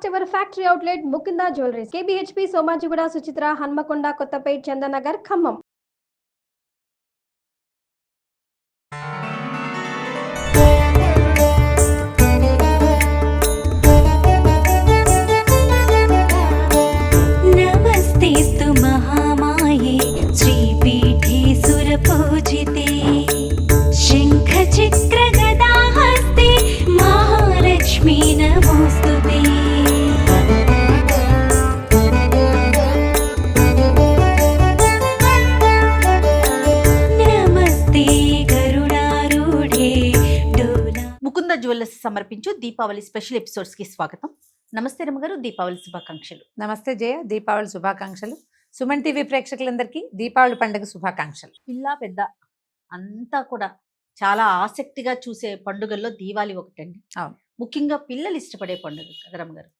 First ever factory outlet Mukunda jewelleries. KBHP Somajiguda Suchitra Hanamkonda Kothapet Chandanagar Khammam. సమర్పించు Deepavali special ఎపిసోడ్స్కి స్వాగతం. నమస్తే రమ్మగారు దీపావళి శుభాకాంక్షలు. నమస్తే జయ దీపావళి శుభాకాంక్షలు. సుమన్ టీవీ ప్రేక్షకులందరికీ దీపావళి పండుగ శుభాకాంక్షలు. పిల్ల పెద్ద అంతా కూడా చాలా ఆసక్తిగా చూసే పండుగల్లో దీవాలి ఒకటండి. అవును. ముఖ్యంగా పిల్లలు ఇష్టపడే పండుగ కదా రమ్మగారు.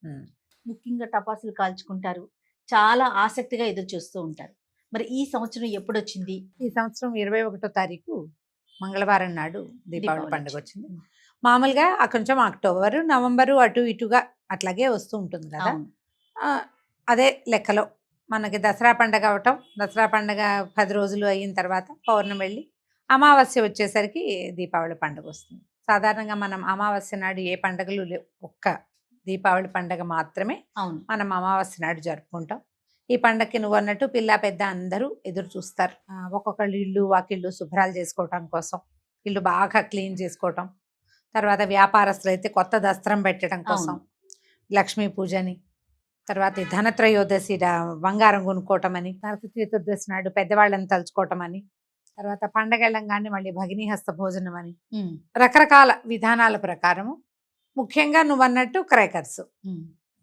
ముఖ్యంగా టపాసులు కాల్చుకుంటారు. చాలా ఆసక్తిగా ఎదురు చూస్తూ ఉంటారు. మరి ఈ సంవత్సరం ఎప్పుడు వచ్చింది ఈ సంవత్సరం ఇరవై ఒకటో తారీఖు మంగళవారం నాడు దీపావళి పండుగ వచ్చింది. మామూలుగా ఆ కొంచెం అక్టోబర్ నవంబరు అటు ఇటుగా అట్లాగే వస్తూ ఉంటుంది కదా. అదే లెక్కలో మనకి దసరా పండగ అవటం దసరా పండగ పది రోజులు అయిన తర్వాత పౌర్ణమి వెళ్ళి అమావాస్య వచ్చేసరికి దీపావళి పండుగ వస్తుంది. సాధారణంగా మనం అమావాస్య నాడు ఏ పండగలు లేవు. ఒక్క దీపావళి పండగ మాత్రమే అవును. మనం అమావాస్య నాడు జరుపుకుంటాం. ఈ పండగకి నువ్వు అన్నట్టు పిల్ల పెద్ద అందరూ ఎదురు చూస్తారు. ఒక్కొక్కళ్ళు ఇల్లు వాకిళ్ళు శుభ్రాలు చేసుకోవటం కోసం ఇల్లు బాగా క్లీన్ చేసుకోవటం తర్వాత వ్యాపారస్తులు అయితే కొత్త దస్త్రం పెట్టడం కోసం. లక్ష్మీ పూజని తర్వాత ధనత్రయోదశి బంగారం కొనుక్కోవటం అని నరక చతుర్దశి నాడు పెద్దవాళ్ళని తలుచుకోవటం అని తర్వాత పండగ వెళ్ళంగానే మళ్ళీ భగినీ హస్త భోజనం అని. రకరకాల విధానాల ప్రకారము ముఖ్యంగా నువ్వు అన్నట్టు క్రేకర్స్.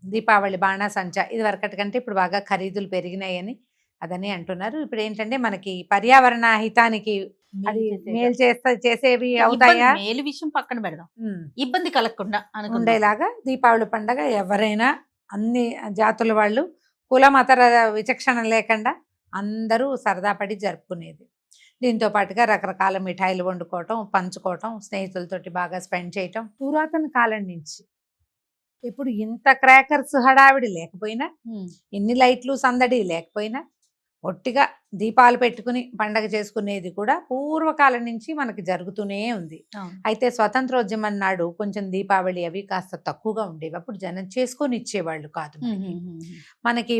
దీపావళి బాణాసంచా ఇది వరకటి కంటే ఇప్పుడు బాగా ఖరీదులు పెరిగినాయని అదని అంటున్నారు ఇప్పుడు ఏంటంటే మనకి పర్యావరణ హితానికి అది మేలు చేస్తా చేసేవి అవుతాయా మేలు విషయం పక్కన పెడదాం. ఇబ్బంది కలగకుండా. ఉండేలాగా దీపావళి పండగ ఎవరైనా అన్ని జాతుల వాళ్ళు కుల మతర విచక్షణ లేకుండా అందరూ సరదా పడి జరుపుకునేది దీంతో పాటుగా రకరకాల మిఠాయిలు వండుకోవటం పంచుకోవటం స్నేహితులతోటి బాగా స్పెండ్ చేయటం పురాతన కాలం నుంచి ఇప్పుడు ఇంత క్రాకర్స్ హడావిడి లేకపోయినా. ఎన్ని లైట్లు సందడి లేకపోయినా ఒట్టిగా దీపాలు పెట్టుకుని పండగ చేసుకునేది కూడా పూర్వకాలం నుంచి మనకి జరుగుతూనే ఉంది. అయితే స్వతంత్రోద్యమం నాడు కొంచెం దీపావళి అవి కాస్త తక్కువగా ఉండేవి అప్పుడు జనం చేసుకొని ఇచ్చేవాళ్ళు కాదు. మనకి.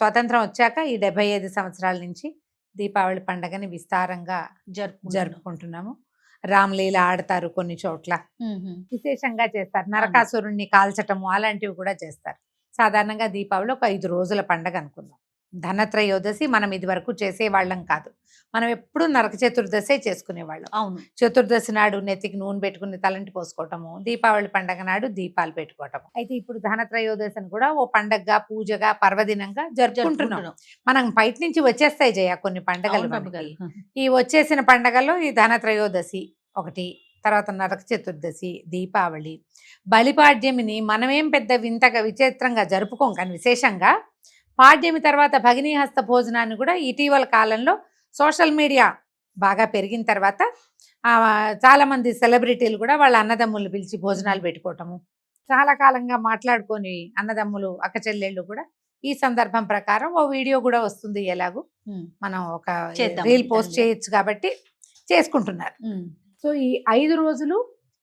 స్వతంత్రం వచ్చాక ఈ డెబ్బై ఐదు సంవత్సరాల నుంచి దీపావళి పండగని విస్తారంగా జరుపుకుంటున్నాం. జరుపుకుంటున్నాము రామ్లీల ఆడతారు కొన్ని చోట్ల. విశేషంగా చేస్తారు నరకాసురుణ్ణి కాల్చటము అలాంటివి కూడా చేస్తారు సాధారణంగా దీపావళి ఒక ఐదు రోజుల పండగ అనుకుందాం ధనత్రయోదశి మనం ఇది వరకు చేసేవాళ్ళం కాదు. మనం ఎప్పుడు నరక చతుర్దశే చేసుకునేవాళ్ళం. అవును. చతుర్దశి నాడు నెత్తికి నూనె పెట్టుకుని తలంటి పోసుకోవటము దీపావళి పండగ నాడు దీపాలు పెట్టుకోవటము. అయితే ఇప్పుడు ధనత్రయోదశిని కూడా ఓ పండగగా పూజగా పర్వదినంగా జరుపుకుంటున్నాం. మనం బయట నుంచి వచ్చేస్తాయి జయ కొన్ని పండగలు. ఈ వచ్చేసిన పండగల్లో ఈ ధనత్రయోదశి ఒకటి తర్వాత నరక చతుర్దశి దీపావళి. బలిపాడ్యమిని మనమేం పెద్ద వింతగా విచిత్రంగా జరుపుకోం కానీ విశేషంగా పాడ్యమి తర్వాత భగినీ హస్త భోజనాన్ని కూడా ఇటీవల కాలంలో సోషల్ మీడియా బాగా పెరిగిన తర్వాత ఆ, చాలా మంది సెలబ్రిటీలు కూడా వాళ్ళ అన్నదమ్ములు పిలిచి భోజనాలు పెట్టుకోవటము చాలా కాలంగా మాట్లాడుకొని అన్నదమ్ములు అక్క చెల్లెళ్ళు కూడా ఈ సందర్భం ప్రకారం ఓ వీడియో కూడా వస్తుంది ఎలాగూ. మనం ఒక. రీల్ పోస్ట్ చేయొచ్చు కాబట్టి చేసుకుంటున్నారు. సో ఈ ఐదు రోజులు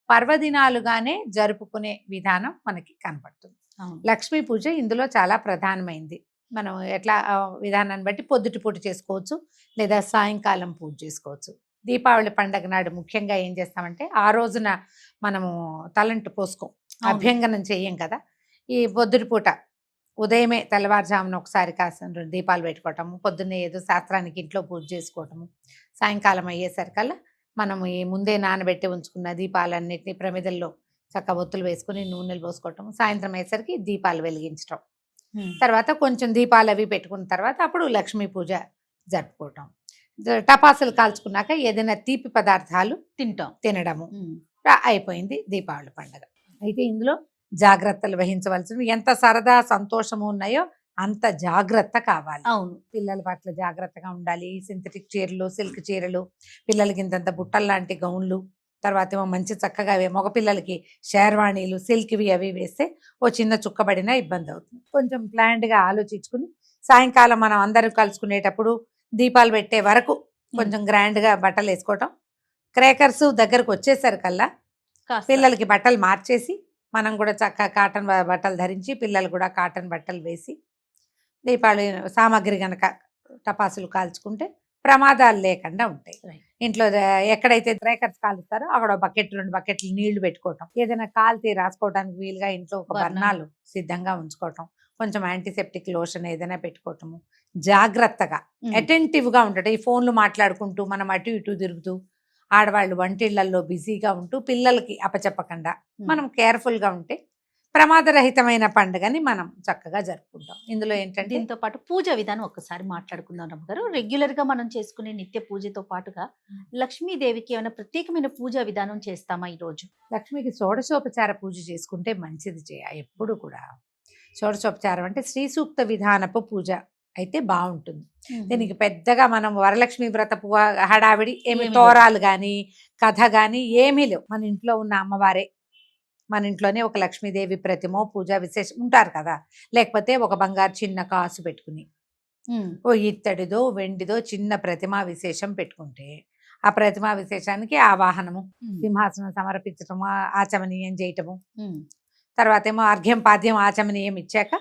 పర్వదినాలుగానే జరుపుకునే విధానం మనకి కనపడుతుంది అవును. లక్ష్మీ పూజ ఇందులో చాలా ప్రధానమైంది మనం ఎట్లా విధానాన్ని బట్టి పొద్దుటి పూట చేసుకోవచ్చు లేదా సాయంకాలం పూజ చేసుకోవచ్చు దీపావళి పండగ నాడు ముఖ్యంగా ఏం చేస్తామంటే ఆ రోజున మనము తలంటు పోసుకోం. అభ్యంగనం చెయ్యం కదా ఈ పొద్దుటి పూట ఉదయమే తెల్లవారుజామున ఒకసారి కాసిన దీపాలు పెట్టుకోవటము పొద్దున్నే ఏదో శాస్త్రానికి ఇంట్లో పూజ చేసుకోవటము సాయంకాలం అయ్యేసరికల్లా మనము ఈ ముందే నానబెట్టి ఉంచుకున్న దీపాలన్నిటిని ప్రమిదల్లో చక్క ఒత్తులు వేసుకుని నూనెలు పోసుకోవటం సాయంత్రం అయ్యేసరికి దీపాలు వెలిగించటం. తర్వాత కొంచెం దీపాలు అవి పెట్టుకున్న తర్వాత అప్పుడు లక్ష్మీ పూజ జరుపుకోవటం. టపాసులు కాల్చుకున్నాక ఏదైనా తీపి పదార్థాలు తింటాం. తినడము. అయిపోయింది దీపావళి పండగ. అయితే ఇందులో జాగ్రత్తలు వహించవలసినవి ఎంత సరదా సంతోషము ఉన్నాయో అంత జాగ్రత్త కావాలి. అవును. పిల్లల పట్ల జాగ్రత్తగా ఉండాలి. సింథటిక్ చీరలు సిల్క్ చీరలు పిల్లలకి ఇంతంత బుట్టలు లాంటి గౌన్లు తర్వాత ఏమో మంచి చక్కగా వే- మగపిల్లలకి షేర్వాణీలు సిల్క్వి అవి వేస్తే ఓ చిన్న చుక్కబడినా ఇబ్బంది అవుతుంది కొంచెం ప్లాన్డ్గా ఆలోచించుకుని సాయంకాలం మనం అందరం కలుసుకునేటప్పుడు దీపాలు పెట్టే వరకు కొంచెం గ్రాండ్గా బట్టలు వేసుకోవటం. క్రేకర్స్ దగ్గరకు వచ్చేసరికల్లా పిల్లలకి బట్టలు మార్చేసి మనం కూడా చక్కగా కాటన్ బట్టలు ధరించి పిల్లలు కూడా కాటన్ బట్టలు వేసి దీపావళి సామాగ్రి గనక టపాసులు కాల్చుకుంటే ప్రమాదాలు లేకుండా ఉంటాయి. ఇంట్లో ఎక్కడైతే క్రేకర్స్ కాలుస్తారో అక్కడ బకెట్ రెండు బకెట్లు నీళ్ళు పెట్టుకోవటం ఏదైనా కాల్తీ రాసుకోవడానికి వీలుగా ఇంట్లో ఒక బర్ణాలు. సిద్ధంగా ఉంచుకోవటం కొంచెం యాంటీసెప్టిక్ లోషన్ ఏదైనా పెట్టుకోవటము జాగ్రత్తగా ఉమ్. అటెంటివ్గా ఉండటం ఈ ఫోన్లు మాట్లాడుకుంటూ మనం అటు ఇటు తిరుగుతూ ఆడవాళ్ళు వంటిళ్ళలో బిజీగా ఉంటూ పిల్లలకి అపచెప్పకుండా ఉమ్. మనం కేర్ఫుల్గా ఉంటే ప్రమాదరహితమైన పండుగని మనం చక్కగా జరుపుకుంటాం. ఇందులో ఏంటంటే దీంతో పాటు పూజ విధానం ఒక్కసారి మాట్లాడుకుందాం రమ్మ గారు రెగ్యులర్గా మనం చేసుకునే నిత్య పూజతో పాటుగా లక్ష్మీదేవికి ఏమైనా ప్రత్యేకమైన పూజా విధానం చేస్తామా ఈ రోజు లక్ష్మికి షోడశోపచార పూజ చేసుకుంటే మంచిది చేయ ఎప్పుడు కూడా. షోడశోపచారం అంటే శ్రీ సూక్త విధానపు పూజ అయితే బాగుంటుంది. దీనికి పెద్దగా మనం వరలక్ష్మి వ్రత హడావిడి ఏమీ తోరాలు కానీ కథ కానీ ఏమీ లేవు. మన ఇంట్లో ఉన్న అమ్మవారే మన ఇంట్లోనే ఒక లక్ష్మీదేవి ప్రతిమో పూజ విశేషం ఉంటారు కదా లేకపోతే ఒక బంగారు చిన్న కాసు పెట్టుకుని. ఓ ఇత్తడిదో వెండిదో చిన్న ప్రతిమా విశేషం పెట్టుకుంటే ఆ ప్రతిమా విశేషానికి ఆవాహనము ఉమ్. సింహాసనం సమర్పించటము ఆ- ఆచమనీయం చేయటము. తర్వాత ఏమో అర్ఘ్యం పాద్యం ఆచమనీయం ఇచ్చాక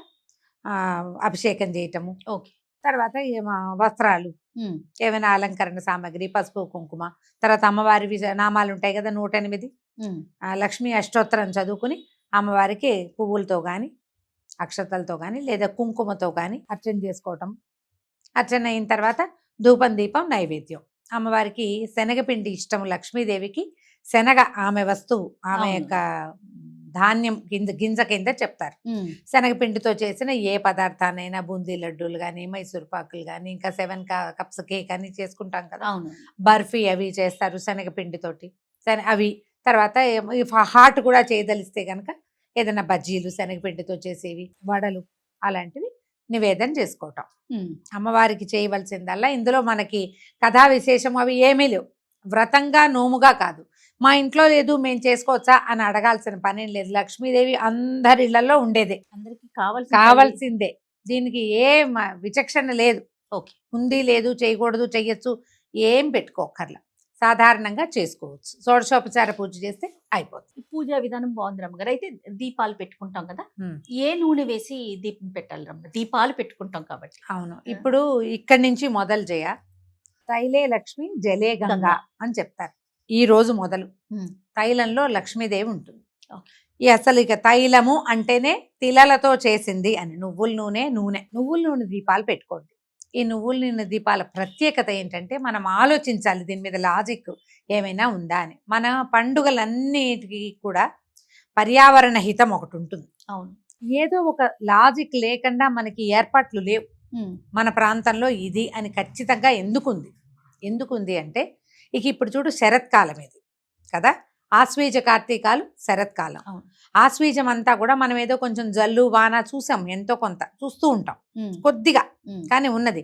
ఆ, అభిషేకం చేయటము ఓకే తర్వాత ఏమో వస్త్రాలు. ఏమైనా అలంకరణ సామాగ్రి పసుపు కుంకుమ తర్వాత అమ్మవారి నామాలు ఉంటాయి కదా నూట ఎనిమిది. ఆ లక్ష్మీ అష్టోత్తరం చదువుకుని అమ్మవారికి పువ్వులతో కానీ అక్షతలతో కానీ లేదా కుంకుమతో కానీ అర్చన చేసుకోవటం. అర్చన అయిన తర్వాత ధూపం దీపం నైవేద్యం. అమ్మవారికి శనగపిండి ఇష్టం లక్ష్మీదేవికి. శనగ ఆమె వస్తువు ఆమె. యొక్క ధాన్యం గింజ గింజ కింద చెప్తారు. శనగపిండితో చేసిన ఏ పదార్థానైనా బూందీ లడ్డూలు కానీ మైసూర్ పాకులు కానీ ఇంకా సెవెన్ కప్స్ కేక్ అని చేసుకుంటాం కదా. బర్ఫీ అవి చేస్తారు శనగపిండితోటి. అవి తర్వాత హాట్ కూడా చేయదలిస్తే కనుక ఏదైనా బజ్జీలు శనగపిండితో చేసేవి వడలు అలాంటివి నివేదన చేసుకోవటం. అమ్మవారికి చేయవలసిందల్లా ఇందులో మనకి కథా విశేషం అవి ఏమీ లేవు. వ్రతంగా నోముగా కాదు. మా ఇంట్లో లేదు మేము చేసుకోవచ్చా అని అడగాల్సిన పని లేదు. లక్ష్మీదేవి అందరి ఇళ్ళలో ఉండేదే. అందరికి కావాల్సిన కావాల్సిందే. దీనికి ఏ విచక్షణ లేదు. ఓకే. ఉంది లేదు చేయకూడదు చెయ్యొచ్చు ఏం పెట్టుకోకర్లా సాధారణంగా చేసుకోవచ్చు. షోడశోపచార పూజ చేస్తే అయిపోతుంది. పూజా విధానం బాగుంది రమ్మగారు అయితే దీపాలు పెట్టుకుంటాం కదా. ఏ నూనె వేసి దీపం పెట్టాలి రమ్మ దీపాలు పెట్టుకుంటాం కాబట్టి. అవును. ఇప్పుడు ఇక్కడి నుంచి మొదలు చేయ. తైలే లక్ష్మి జలే గంగా. అని చెప్తారు. ఈ రోజు మొదలు. తైలంలో లక్ష్మీదేవి ఉంటుంది. ఈ అసలు ఇక తైలము అంటేనే తిలలతో చేసింది అని. నువ్వుల నూనె నూనె. నువ్వుల నూనె దీపాలు పెట్టుకోండి. ఈ నువ్వుల నూనె దీపాల ప్రత్యేకత ఏంటంటే మనం ఆలోచించాలి దీని మీద లాజిక్ ఏమైనా ఉందా అని. మన పండుగలన్నిటికీ కూడా పర్యావరణ హితం ఒకటి ఉంటుంది. అవును. ఏదో ఒక లాజిక్ లేకుండా మనకి ఏర్పాట్లు లేవు. మన ప్రాంతంలో ఇది అని ఖచ్చితంగా ఎందుకుంది? ఎందుకుంది అంటే ఇక ఇప్పుడు చూడు శరత్కాలం ఇది కదా? ఆశ్వీజ కార్తీకాలు శరత్కాలం. ఆశ్వీజం అంతా కూడా మనం ఏదో కొంచెం జల్లు వాన చూసాం ఎంతో కొంత చూస్తూ ఉంటాం. కొద్దిగా. కానీ ఉన్నది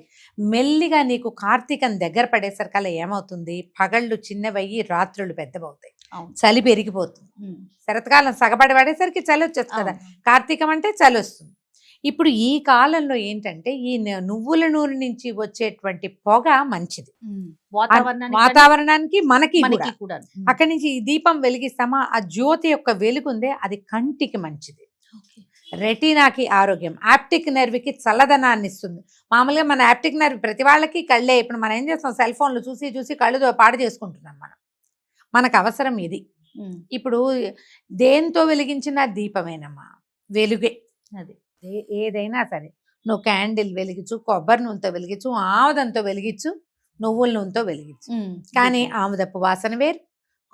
మెల్లిగా నీకు కార్తీకం దగ్గర పడేసరికల్లా ఏమవుతుంది పగళ్ళు చిన్నవయ్యి రాత్రులు పెద్దవవుతాయి. చలి పెరిగిపోతుంది. శరత్కాలం సగబడి పడేసరికి చలి వచ్చేస్తుంది కదా. కార్తీకం అంటే చలి వస్తుంది ఇప్పుడు ఈ కాలంలో ఏంటంటే ఈ నువ్వుల నూనె నుంచి వచ్చేటువంటి పొగ మంచిది. వాతావరణానికి మనకి కూడా. అక్కడి నుంచి ఈ దీపం వెలిగిస్తామా? ఆ జ్యోతి యొక్క వెలుగుందే అది కంటికి మంచిది. రెటీనాకి ఆరోగ్యం. ఆప్టిక్ నర్వ్కి చల్లదనాన్ని ఇస్తుంది. మామూలుగా మన ఆప్టిక్ నర్వ్ ప్రతి వాళ్ళకి కళ్ళే. ఇప్పుడు మనం ఏం చేస్తాం? సెల్ ఫోన్లు చూసి చూసి కళ్ళు పాడు చేసుకుంటున్నాం మనం. మనకు అవసరం ఇది. ఇప్పుడు దేంతో వెలిగించిన దీపమేనమ్మా. వెలుగే. అది. ఏదైనా సరే. నువ్వు క్యాండిల్ వెలిగించు కొబ్బరి నూనెతో వెలిగించు ఆముదంతో వెలిగించు నువ్వుల నూనెతో వెలిగించు. కానీ ఆముదపు వాసన వేరు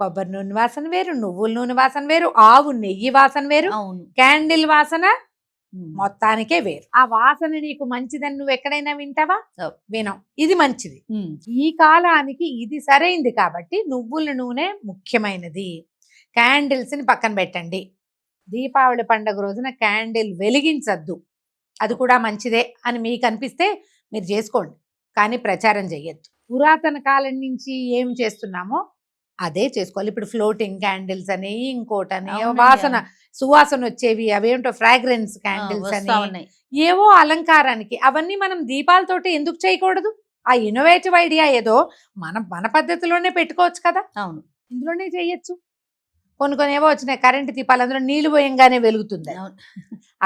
కొబ్బరి నూనె వాసన వేరు నువ్వుల నూనె వాసన వేరు ఆవు నెయ్యి వాసన వేరు అవును. క్యాండిల్ వాసన. మొత్తానికే వేరు. ఆ వాసన నీకు మంచిదని నువ్వు ఎక్కడైనా వింటావా. వినం. ఇది మంచిది. ఈ కాలానికి ఇది సరైంది కాబట్టి నువ్వుల నూనె ముఖ్యమైనది. క్యాండిల్స్ని పక్కన పెట్టండి. దీపావళి పండుగ రోజున క్యాండిల్ వెలిగించద్దు. అది కూడా మంచిదే అని మీకు అనిపిస్తే మీరు చేసుకోండి. కానీ ప్రచారం చెయ్యొద్దు. పురాతన కాలం నుంచి ఏం చేస్తున్నామో అదే చేసుకోవాలి. ఇప్పుడు ఫ్లోటింగ్ క్యాండిల్స్ అని ఇంకోటని వాసన. సువాసన వచ్చేవి అవేంటో ఫ్రాగ్రెన్స్ క్యాండిల్స్ అని ఉన్నాయి. ఏవో అలంకారానికి అవన్నీ మనం దీపాలతోటి ఎందుకు చేయకూడదు? ఆ ఇన్నోవేటివ్ ఐడియా ఏదో మన మన పద్ధతిలోనే పెట్టుకోవచ్చు కదా. అవును. ఇందులోనే చేయొచ్చు. కొన్ని కొన్ని ఏవో వచ్చినాయి. కరెంట్ దీపాలు అందులో నీళ్ళు పోయంగానే వెలుగుతుంది.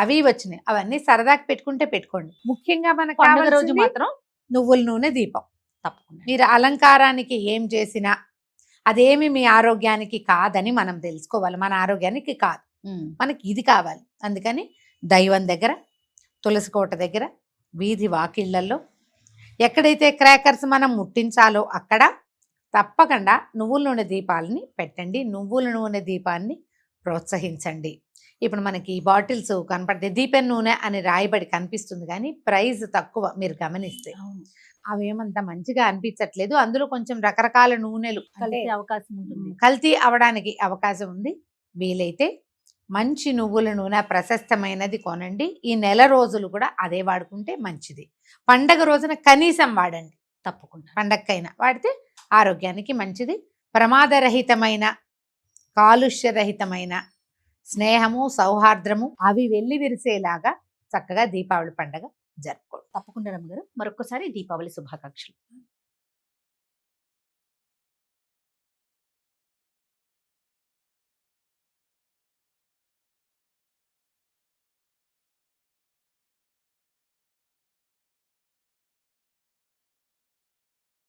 అవి వచ్చినాయి. అవన్నీ సరదాకి పెట్టుకుంటే పెట్టుకోండి. ముఖ్యంగా మనకు రోజు మాత్రం నువ్వుల నూనె దీపం. తప్పకుండా. మీరు అలంకారానికి ఏం చేసినా అదేమి మీ ఆరోగ్యానికి కాదని మనం తెలుసుకోవాలి. మన ఆరోగ్యానికి కాదు. మనకి ఇది కావాలి. అందుకని దైవం దగ్గర తులసి కోట దగ్గర వీధి వాకిళ్ళలో ఎక్కడైతే క్రాకర్స్ మనం ముట్టించాలో అక్కడ తప్పకుండా నువ్వుల నూనె దీపాలని పెట్టండి. నువ్వుల నూనె దీపాన్ని ప్రోత్సహించండి. ఇప్పుడు మనకి ఈ బాటిల్స్ కనపడితే దీపెన్ నూనె అని రాయబడి కనిపిస్తుంది కానీ ప్రైస్ తక్కువ మీరు గమనిస్తే. అవేమంత మంచిగా అనిపించట్లేదు. అందులో కొంచెం రకరకాల నూనెలు అవకాశం ఉంటుంది. కల్తీ అవడానికి అవకాశం ఉంది. వీలైతే మంచి నువ్వుల నూనె ప్రశస్తమైనది కొనండి. ఈ నెల రోజులు కూడా అదే వాడుకుంటే మంచిది. పండగ రోజున కనీసం వాడండి. తప్పకుండా. పండగకైనా వాడితే ఆరోగ్యానికి మంచిది. ప్రమాదరహితమైన కాలుష్యరహితమైన స్నేహము సౌహార్ద్రము అవి వెళ్ళి విరిసేలాగా చక్కగా దీపావళి పండగ జరుపుకోండి. తప్పకుండా రమ్మగారు మరొకసారి దీపావళి శుభాకాంక్షలు.